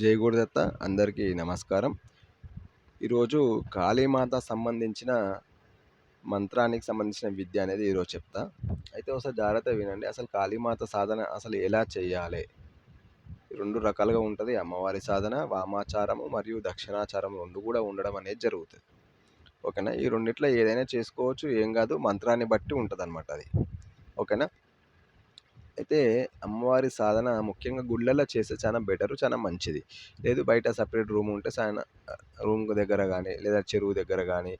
జై అందరికీ నమస్కారం. ఈరోజు కాళీమాత సంబంధించిన మంత్రానికి సంబంధించిన విద్య అనేది ఈరోజు చెప్తా. అయితే ఒకసారి జాగ్రత్త వినండి అసలు కాళీమాత సాధన అసలు ఎలా చేయాలి? రెండు రకాలుగా ఉంటుంది అమ్మవారి సాధన వామాచారము మరియు దక్షిణాచారం రెండు కూడా ఉండడం అనేది జరుగుతుంది. ఓకేనా? ఈ రెండిట్లో ఏదైనా చేసుకోవచ్చు ఏం కాదు మంత్రాన్ని బట్టి ఉంటుంది అనమాట అది. ఓకేనా? అయితే అమ్మవారి సాధన ముఖ్యంగా గుళ్ళల్లో చేస్తే చాలా బెటరు చాలా మంచిది. లేదు బయట సపరేట్ రూమ్ ఉంటే చాలా రూమ్ దగ్గర కానీ లేదా చెరువు దగ్గర కానీ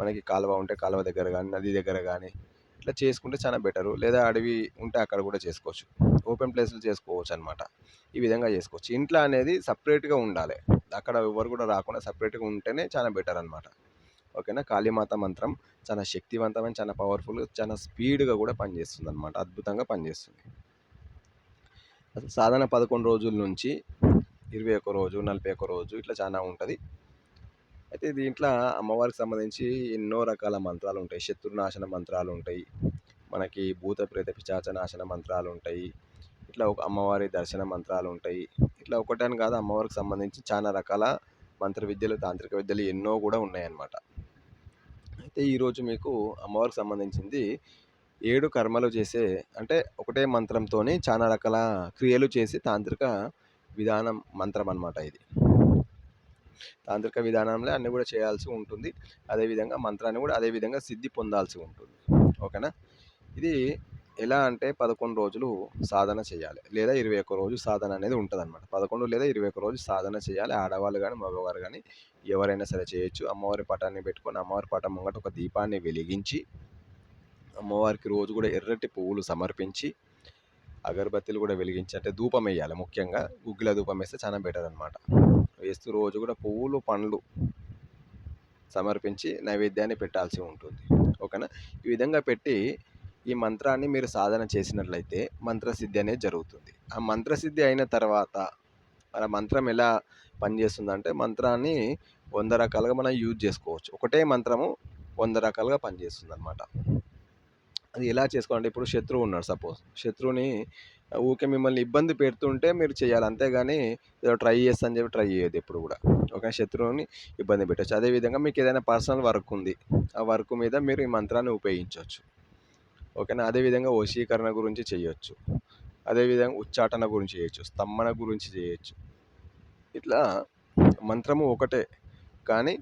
మనకి కాలువ ఉంటే కాలువ దగ్గర కానీ నది దగ్గర కానీ ఇట్లా చేసుకుంటే చాలా బెటరు. లేదా అడవి ఉంటే అక్కడ కూడా చేసుకోవచ్చు. ఓపెన్ ప్లేస్లో చేసుకోవచ్చు అనమాట ఈ విధంగా చేసుకోవచ్చు. ఇంట్లో అనేది సపరేట్గా ఉండాలి. అక్కడ ఎవరు కూడా రాకుండా సపరేట్గా ఉంటేనే చాలా బెటర్ అనమాట ఓకేనా? కాళీమాత మంత్రం చాలా శక్తివంతమైన చాలా పవర్ఫుల్ చాలా స్పీడ్గా కూడా పనిచేస్తుంది అనమాట అద్భుతంగా పనిచేస్తుంది. అసలు సాధారణ పదకొండు రోజుల నుంచి ఇరవై ఒక్క రోజు నలభై ఒక్క రోజు ఇట్లా చాలా ఉంటుంది. అయితే దీంట్లో అమ్మవారికి సంబంధించి ఎన్నో రకాల మంత్రాలు ఉంటాయి. శత్రునాశన మంత్రాలు ఉంటాయి. మనకి భూత ప్రేత పిచాచ నాశన మంత్రాలు ఉంటాయి. ఇట్లా ఒక అమ్మవారి దర్శన మంత్రాలు ఉంటాయి. ఇట్లా ఒకటని కాదు అమ్మవారికి సంబంధించి చాలా రకాల మంత్ర విద్యలు తాంత్రిక విద్యలు ఎన్నో కూడా ఉన్నాయన్నమాట. అయితే ఈరోజు మీకు అమ్మవారికి సంబంధించింది ఏడు కర్మలు చేసే అంటే ఒకటే మంత్రంతో చాలా రకాల క్రియలు చేసి తాంత్రిక విధానం మంత్రం అనమాట ఇది. తాంత్రిక విధానంలో అన్నీ కూడా చేయాల్సి ఉంటుంది. అదేవిధంగా మంత్రాన్ని కూడా అదేవిధంగా సిద్ధి పొందాల్సి ఉంటుంది. ఓకేనా? ఇది ఎలా అంటే పదకొండు రోజులు సాధన చేయాలి. లేదా ఇరవై ఒక్క రోజు సాధన అనేది ఉంటుంది అనమాట పదకొండు లేదా ఇరవై ఒక్క రోజు సాధన చేయాలి. ఆడవాళ్ళు కానీ మగవారు కానీ ఎవరైనా సరే చేయొచ్చు. అమ్మవారి పటాన్ని పెట్టుకొని అమ్మవారి పటం ముంగట ఒక దీపాన్ని వెలిగించి అమ్మవారికి రోజు కూడా ఎర్రటి పువ్వులు సమర్పించి అగరబత్తీలు కూడా వెలిగించి అంటే ధూపం వేయాలి ముఖ్యంగా. గుగ్గిల ధూపం వేస్తే చాలా బెటర్ అనమాట వేస్తూ రోజు కూడా పువ్వులు పండ్లు సమర్పించి నైవేద్యాన్ని పెట్టాల్సి ఉంటుంది. ఓకేనా? ఈ విధంగా పెట్టి ఈ మంత్రాన్ని మీరు సాధన చేసినట్లయితే మంత్రసిద్ధి అనేది జరుగుతుంది. ఆ మంత్రసిద్ధి అయిన తర్వాత మన మంత్రం ఎలా పనిచేస్తుందంటే మంత్రాన్ని వంద రకాలుగా మనం యూజ్ చేసుకోవచ్చు. ఒకటే మంత్రము వంద రకాలుగా పనిచేస్తుంది అనమాట అది ఎలా చేసుకోవాలంటే ఇప్పుడు శత్రువు ఉన్నాడు సపోజ్. శత్రువుని ఊకే మిమ్మల్ని ఇబ్బంది పెడుతుంటే మీరు చేయాలి. అంతేగాని ఏదో ట్రై చేస్తా అని చెప్పి ట్రై చేయదు ఎప్పుడు కూడా. ఒక శత్రువుని ఇబ్బంది పెట్టచ్చు. అదేవిధంగా మీకు ఏదైనా పర్సనల్ వర్క్ ఉంది. ఆ వర్క్ మీద మీరు ఈ మంత్రాన్ని ఉపయోగించవచ్చు. ఓకేనా? అదేవిధంగా వశీకరణ గురించి చేయొచ్చు. అదేవిధంగా ఉచ్చాటన గురించి చేయొచ్చు. స్తంభన గురించి చేయొచ్చు. ఇట్లా మంత్రము ఒకటే కానీ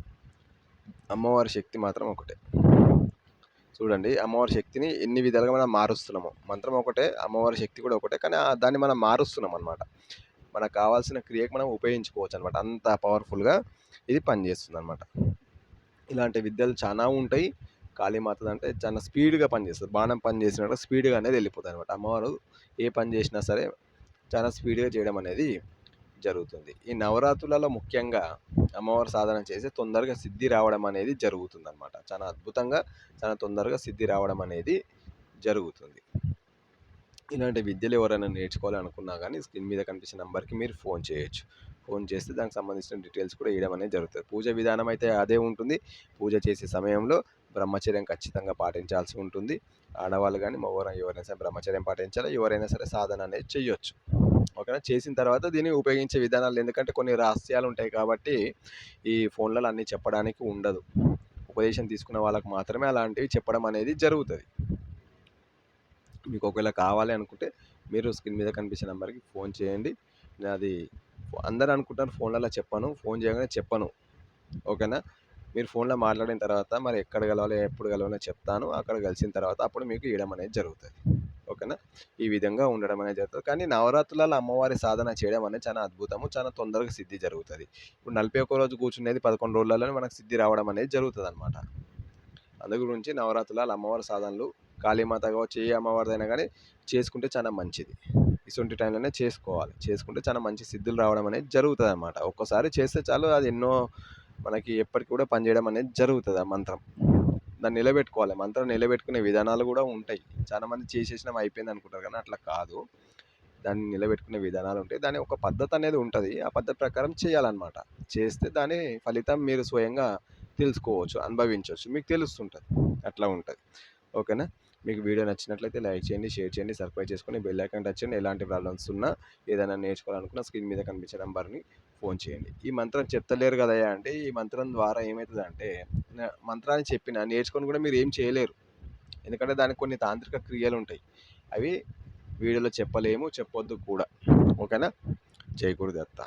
అమ్మవారి శక్తి మాత్రం ఒకటే. చూడండి అమ్మవారి శక్తిని ఎన్ని విధాలుగా మనం మారుస్తున్నాము. మంత్రం ఒకటే అమ్మవారి శక్తి కూడా ఒకటే కానీ దాన్ని మనం మారుస్తున్నాం అనమాట మనకు కావాల్సిన క్రియకు మనం ఉపయోగించుకోవచ్చు అనమాట అంత పవర్ఫుల్గా ఇది పనిచేస్తుంది అనమాట ఇలాంటి విద్యలు చాలా ఉంటాయి. కాళీమాత అంటే చాలా స్పీడ్గా పనిచేస్తుంది బాణం పని చేసినట్టు స్పీడ్గా అనేది వెళ్ళిపోతుంది అనమాట అమ్మవారు ఏ పని చేసినా సరే చాలా స్పీడ్గా చేయడం అనేది జరుగుతుంది. ఈ నవరాత్రులలో ముఖ్యంగా అమ్మవారు సాధన చేసి తొందరగా సిద్ధి రావడం అనేది జరుగుతుంది అనమాట చాలా అద్భుతంగా చాలా తొందరగా సిద్ధి రావడం అనేది జరుగుతుంది. ఇలాంటి విద్యలు ఎవరైనా నేర్చుకోవాలి అనుకున్నా కానీ స్క్రీన్ మీద కనిపించిన నెంబర్కి మీరు ఫోన్ చేయొచ్చు. ఫోన్ చేస్తే దానికి సంబంధించిన డీటెయిల్స్ కూడా ఇవ్వడం అనేది జరుగుతుంది. పూజ విధానం అయితే అదే ఉంటుంది. పూజ చేసే సమయంలో బ్రహ్మచర్యం ఖచ్చితంగా పాటించాల్సి ఉంటుంది. ఆడవాళ్ళు కానీ మగవారు ఎవరైనా సరే బ్రహ్మచర్యం పాటించాలి. ఎవరైనా సరే సాధన అనేది చేయొచ్చు ఓకేనా? చేసిన తర్వాత దీన్ని ఉపయోగించే విధానాలు ఎందుకంటే కొన్ని రహస్యాలు ఉంటాయి కాబట్టి ఈ ఫోన్లలో అన్నీ చెప్పడానికి ఉండదు. ఉపదేశం తీసుకున్న వాళ్ళకు మాత్రమే అలాంటివి చెప్పడం అనేది జరుగుతుంది. మీకు ఒకవేళ కావాలి అనుకుంటే మీరు స్క్రీన్ మీద కనిపించే నెంబర్కి ఫోన్ చేయండి. అది అందరు అనుకుంటారు ఫోన్లలో చెప్పను ఫోన్ చేయగానే చెప్పను. ఓకేనా? మీరు ఫోన్లో మాట్లాడిన తర్వాత మరి ఎక్కడ కలవాలి ఎప్పుడు కలవాలో చెప్తాను. అక్కడ కలిసిన తర్వాత అప్పుడు మీకు ఇవ్వడం అనేది జరుగుతుంది. ఓకేనా? ఈ విధంగా ఉండడం అనేది జరుగుతుంది. కానీ నవరాత్రులలో అమ్మవారి సాధన చేయడం అనేది చాలా అద్భుతము చాలా తొందరగా సిద్ధి జరుగుతుంది. ఇప్పుడు నలభై ఒక్క రోజు కూర్చునేది పదకొండు రోజులలో మనకు సిద్ధి రావడం అనేది జరుగుతుంది అనమాట అందు గురించి నవరాత్రులలో అమ్మవారి సాధనలు కాళీమాత కావచ్చు ఏ అమ్మవారిదైనా కానీ చేసుకుంటే చాలా మంచిది. ఇటువంటి టైంలోనే చేసుకోవాలి. చేసుకుంటే చాలా మంచి సిద్ధులు రావడం అనేది జరుగుతుంది అనమాట ఒక్కసారి చేస్తే చాలు అది ఎన్నో మనకి ఎప్పటికి కూడా పనిచేయడం అనేది జరుగుతుంది ఆ మంత్రం. దాన్ని నిలబెట్టుకోవాలి. మంత్రం నిలబెట్టుకునే విధానాలు కూడా ఉంటాయి. చాలామంది చేసేసిన చేసేసినాం అయిపోయింది అనుకుంటారు కానీ అట్లా కాదు. దాన్ని నిలబెట్టుకునే విధానాలు ఉంటాయి. దాని ఒక పద్ధతి అనేది ఉంటుంది. ఆ పద్ధతి ప్రకారం చేయాలన్నమాట. చేస్తే దాని ఫలితం మీరు స్వయంగా తెలుసుకోవచ్చు అనుభవించవచ్చు. మీకు తెలుస్తుంటుంది. అట్లా ఉంటుంది. ఓకేనా? మీకు వీడియో నచ్చినట్లయితే లైక్ చేయండి షేర్ చేయండి సబ్స్క్రైబ్ చేసుకొని బెల్ ఐకాన్ టచ్ చేయండి. ఎలాంటి ప్రాబ్లమ్స్ ఉన్నా ఏదైనా నేర్చుకోవాలనుకున్నా స్క్రీన్ మీద కనిపించే నెంబర్ని ఫోన్ చేయండి. ఈ మంత్రం చెప్తలేరు కదయ్యా అంటే ఈ మంత్రం ద్వారా ఏమవుతుందంటే మంత్రాన్ని చెప్పిన నేర్చుకొని కూడా మీరు ఏం చేయలేరు. ఎందుకంటే దానికి కొన్ని తాంత్రిక క్రియలు ఉంటాయి అవి వీడియోలో చెప్పలేము చెప్పొద్దు కూడా. ఓకేనా? జై గురుదత్త.